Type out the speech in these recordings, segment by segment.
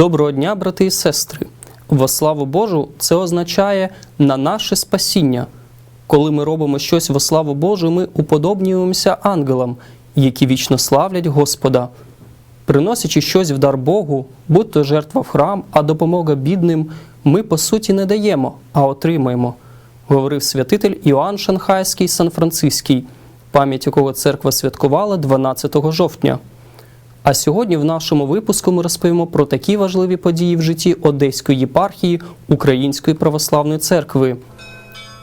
Доброго дня, брати і сестри! Во славу Божу це означає на наше спасіння. Коли ми робимо щось во славу Божу, ми уподобнюємося ангелам, які вічно славлять Господа. Приносячи щось в дар Богу, будь то жертва в храм, а допомога бідним, ми по суті не даємо, а отримаємо, говорив святитель Іоанн Шанхайський Сан-Франциський, пам'ять якого церква святкувала 12 жовтня. А сьогодні в нашому випуску ми розповімо про такі важливі події в житті Одеської єпархії Української православної церкви.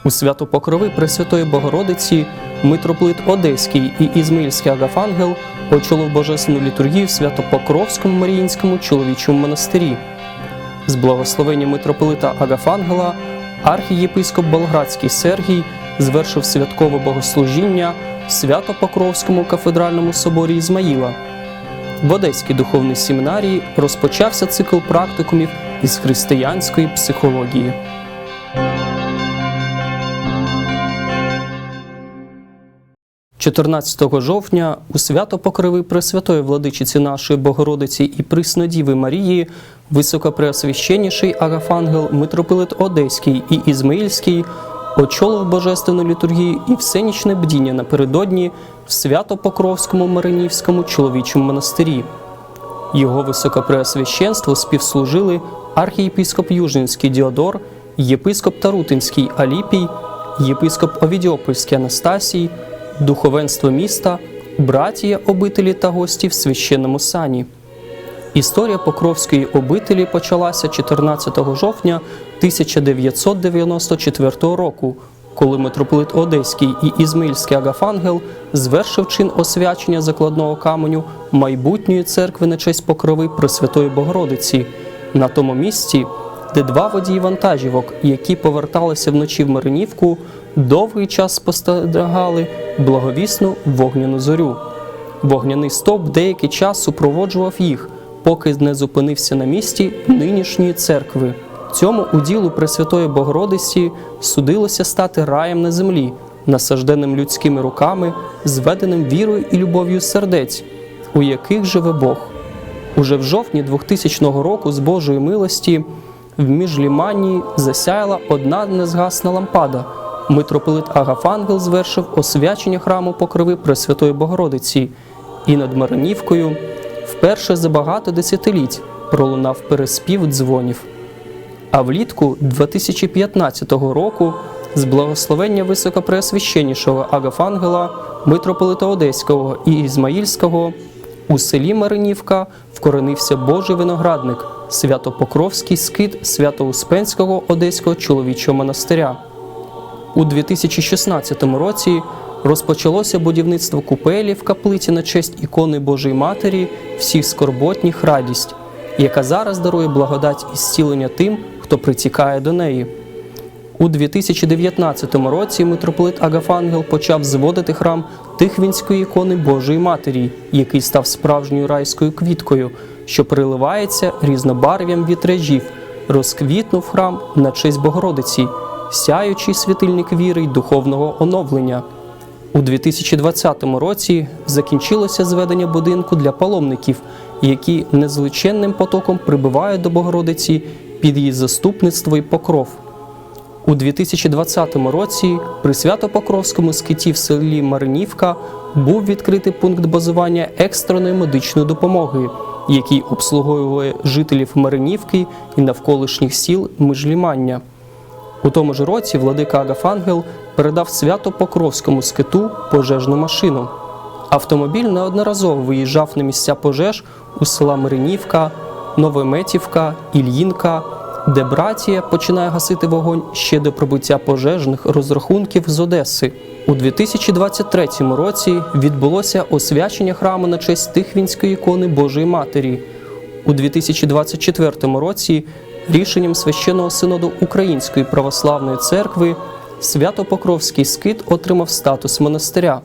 У свято Покрови Пресвятої Богородиці митрополит Одеський і Ізмаїльський Агафангел очолив божественну літургію в Свято-Покровському Маріїнському чоловічому монастирі. З благословення митрополита Агафангела архієпископ Болградський Сергій звершив святкове богослужіння в Свято-Покровському кафедральному соборі Ізмаїла. В Одеській духовній семінарії розпочався цикл практикумів із християнської психології. – 14 жовтня у свято Покрови Пресвятої Владичиці нашої Богородиці і Приснодіви Марії високопреосвященніший Агафангел митрополит Одеський і Ізмаїльський очолив божественну літургію і всенічне бдіння напередодні в Свято-Покровському Маринівському чоловічому монастирі. Його високопреосвященству співслужили архієпископ Южинський Діодор, єпископ Тарутинський Аліпій, єпископ Овідіопольський Анастасій, духовенство міста, братія обителі та гості в священному сані. Історія Покровської обителі почалася 14 жовтня 1994 року, коли митрополит Одеський і Ізмаїльський Агафангел звершив чин освячення закладного каменю майбутньої церкви на честь покрови Пресвятої Богородиці на тому місці, де два водії вантажівок, які поверталися вночі в Маринівку, довгий час спостерігали благовісну вогняну зорю. Вогняний стовп деякий час супроводжував їх, поки не зупинився на місці нинішньої церкви. Цьому уділу Пресвятої Богородиці судилося стати раєм на землі, насажденим людськими руками, зведеним вірою і любов'ю сердець, у яких живе Бог. Уже в жовтні 2000 року з Божої милості в міжліманії засяяла одна незгасна лампада. Митрополит Агафангел звершив освячення храму покрови Пресвятої Богородиці, і над Маранівкою вперше за багато десятиліть пролунав переспів дзвонів. А влітку 2015 року з благословення високопреосвященнішого Агафангела, митрополита Одеського і Ізмаїльського у селі Маринівка вкоренився Божий виноградник, Свято-Покровський скит Свято-Успенського Одеського чоловічого монастиря. У 2016 році розпочалося будівництво купелі в каплиці на честь ікони Божої Матері всіх скорботніх радість, яка зараз дарує благодать і зцілення тим, хто притікає до неї. У 2019 році митрополит Агафангел почав зводити храм Тихвінської ікони Божої Матері, який став справжньою райською квіткою, що приливається різнобарв'ям вітражів, розквітнув храм на честь Богородиці, сяючий світильник віри й духовного оновлення. У 2020 році закінчилося зведення будинку для паломників, які незличенним потоком прибувають до Богородиці під її заступництво і покров. У 2020 році при Свято-Покровському скиті в селі Маринівка був відкритий пункт базування екстреної медичної допомоги, який обслуговує жителів Маринівки і навколишніх сіл Межлімання. У тому ж році владика Агафангел передав Свято-Покровському скиту пожежну машину. Автомобіль неодноразово виїжджав на місця пожеж у села Миринівка, Новометівка, Ільїнка, де братія починає гасити вогонь ще до прибуття пожежних розрахунків з Одеси. У 2023 році відбулося освячення храму на честь Тихвінської ікони Божої Матері. У 2024 році рішенням священного синоду Української православної церкви Свято-Покровський скит отримав статус монастиря.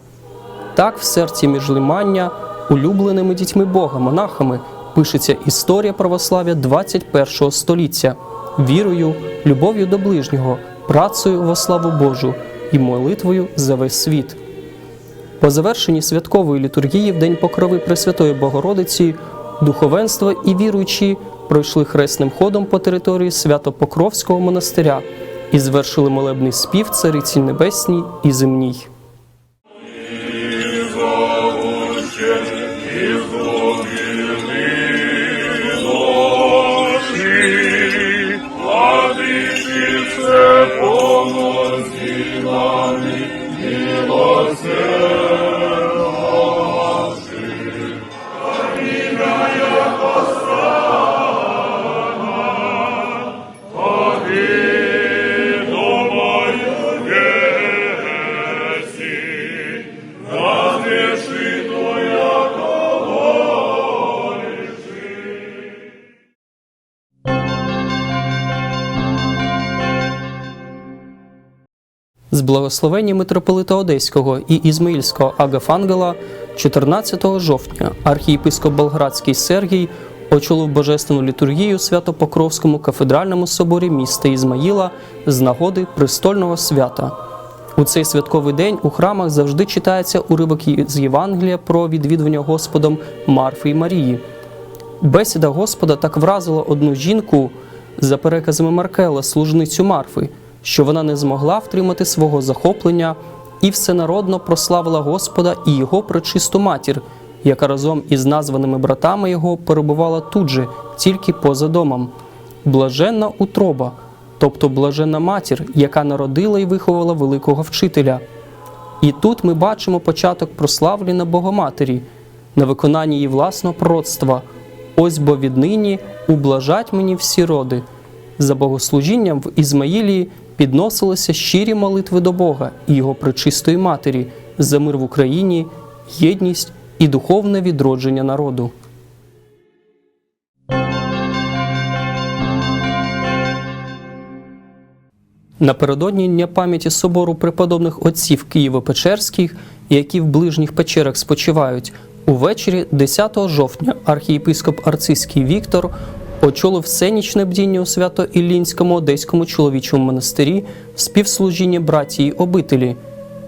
Так, в серці міжлимання, улюбленими дітьми Бога, монахами, пишеться історія православ'я 21 століття, вірою, любов'ю до ближнього, працею во славу Божу і молитвою за весь світ. По завершенні святкової літургії в День Покрови Пресвятої Богородиці духовенство і віруючі пройшли хресним ходом по території Свято-Покровського монастиря і звершили молебний спів Цариці Небесній і земній. З благословення митрополита Одеського і Ізмаїльського Агафангела 14 жовтня архієпископ Болградський Сергій очолив божественну літургію Свято-Покровському кафедральному соборі міста Ізмаїла з нагоди престольного свята. У цей святковий день у храмах завжди читається уривок з Євангелія про відвідування Господом Марфи і Марії. Бесіда Господа так вразила одну жінку за переказами Маркела, служницю Марфи, що вона не змогла втримати свого захоплення і всенародно прославила Господа і його пречисту матір, яка разом із названими братами його перебувала тут же, тільки поза домом. Блаженна утроба, тобто блаженна матір, яка народила і виховала великого вчителя. І тут ми бачимо початок прославлення Богоматері на виконанні її власного пророцтва. Ось бо віднині ублажать мені всі роди. За богослужінням в Ізмаїлії підносилися щирі молитви до Бога і його пречистої матері за мир в Україні, єдність і духовне відродження народу. Напередодні Дня пам'яті собору преподобних отців Києво-Печерських, які в ближніх печерах спочивають, увечері 10 жовтня архієпископ Арцизький Віктор очолив всенічне бдіння у Свято-Іллінському Одеському чоловічому монастирі в співслужінні братії обителі.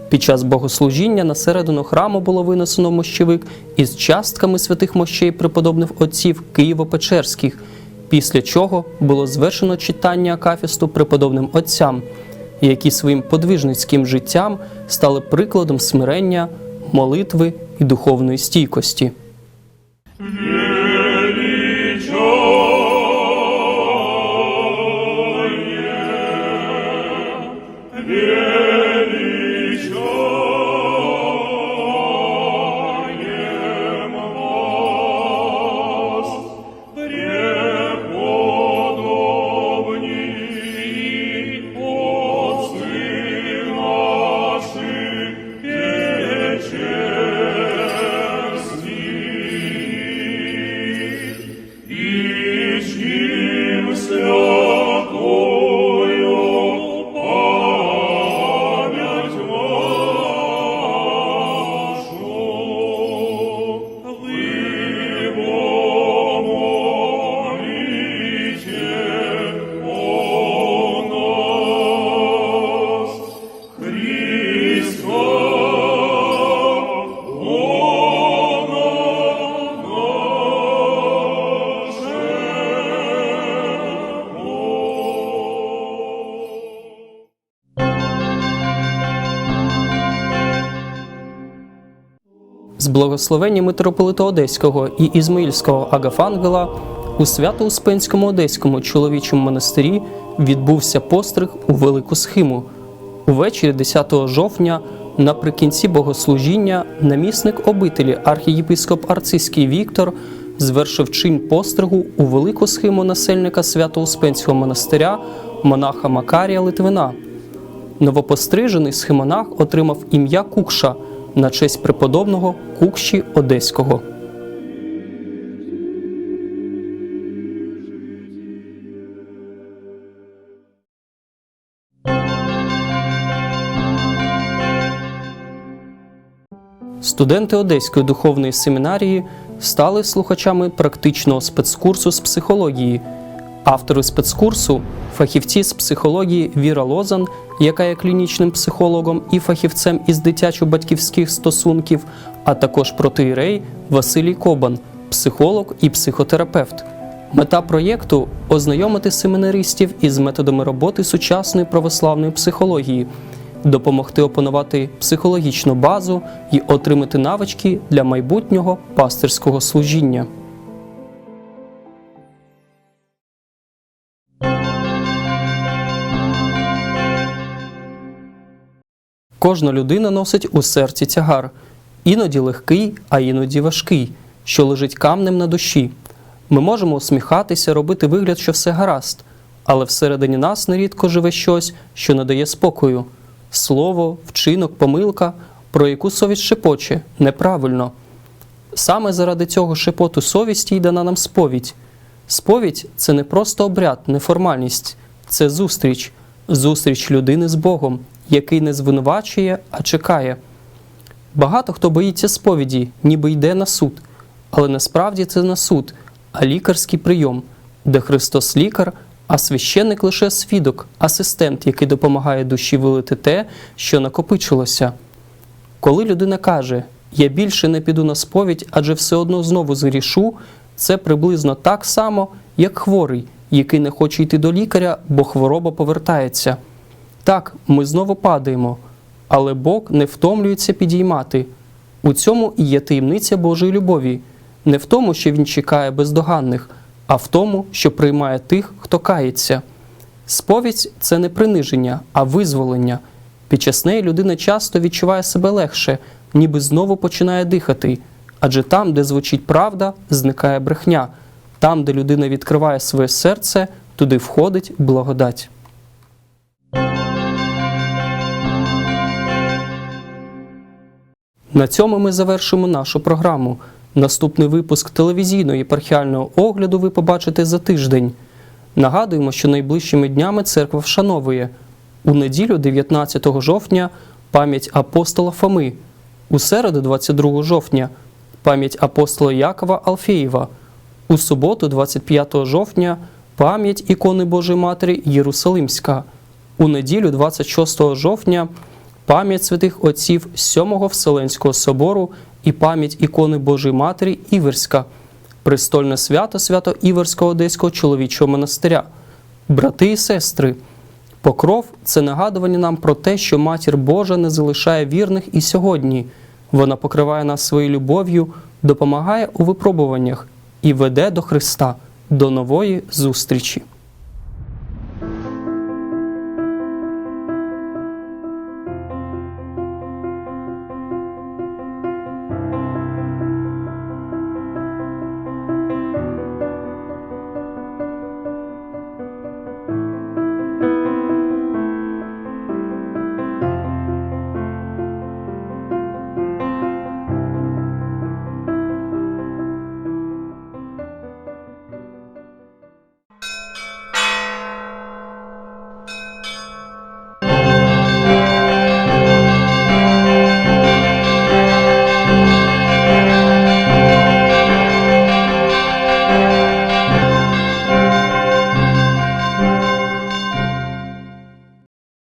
Під час богослужіння на середину храму було винесено мощевик із частками святих мощей преподобних отців Києво-Печерських, після чого було звершено читання акафісту преподобним отцям, які своїм подвижницьким життям стали прикладом смирення, молитви і духовної стійкості. З благословення митрополита Одеського і Ізмаїльського Агафангела у Свято-Успенському Одеському чоловічому монастирі відбувся постриг у велику схиму. Увечері 10 жовтня, наприкінці богослужіння, намісник обителі архієпископ Арцизький Віктор звершив чин постригу у велику схиму насельника Свято-Успенського монастиря монаха Макарія Литвина. Новопострижений схимонах отримав ім'я Кукша на честь преподобного Кукші Одеського. Студенти Одеської духовної семінарії стали слухачами практичного спецкурсу з психології. Автори спецкурсу фахівці з психології Віра Лозан, яка є клінічним психологом і фахівцем із дитячо-батьківських стосунків, а також протиєрей Василій Кобан, психолог і психотерапевт. Мета проєкту ознайомити семінаристів із методами роботи сучасної православної психології, допомогти опанувати психологічну базу і отримати навички для майбутнього пастирського служіння. Кожна людина носить у серці тягар, іноді легкий, а іноді важкий, що лежить камнем на душі. Ми можемо усміхатися, робити вигляд, що все гаразд, але всередині нас нерідко живе щось, що не дає спокою. Слово, вчинок, помилка, про яку совість шепоче неправильно. Саме заради цього шепоту совісті й дана нам сповідь. Сповідь це не просто обряд, не формальність, це зустріч, зустріч людини з Богом, який не звинувачує, а чекає. Багато хто боїться сповіді, ніби йде на суд, але насправді це не суд, а лікарський прийом, де Христос лікар, а священник лише свідок, асистент, який допомагає душі вилити те, що накопичилося. Коли людина каже, я більше не піду на сповідь, адже все одно знову згрішу, це приблизно так само, як хворий, який не хоче йти до лікаря, бо хвороба повертається. Так, ми знову падаємо, але Бог не втомлюється підіймати. У цьому і є таємниця Божої любові, не в тому, що Він чекає бездоганних, а в тому, що приймає тих, хто кається. Сповідь це не приниження, а визволення. Під час неї людина часто відчуває себе легше, ніби знову починає дихати. Адже там, де звучить правда, зникає брехня. Там, де людина відкриває своє серце, туди входить благодать. На цьому ми завершимо нашу програму. Наступний випуск телевізійного єпархіального огляду ви побачите за тиждень. Нагадуємо, що найближчими днями церква вшановує у неділю, 19 жовтня, пам'ять апостола Фоми, у середу, 22 жовтня, пам'ять апостола Якова Алфеєва, у суботу, 25 жовтня, пам'ять ікони Божої Матері Єрусалимська, у неділю, 26 жовтня, пам'ять святих отців Сьомого Вселенського собору і пам'ять ікони Божої Матері Іверська, престольне свято свято Іверського Одеського чоловічого монастиря. Брати і сестри, покров це нагадування нам про те, що Матір Божа не залишає вірних і сьогодні. Вона покриває нас своєю любов'ю, допомагає у випробуваннях і веде до Христа, до нової зустрічі.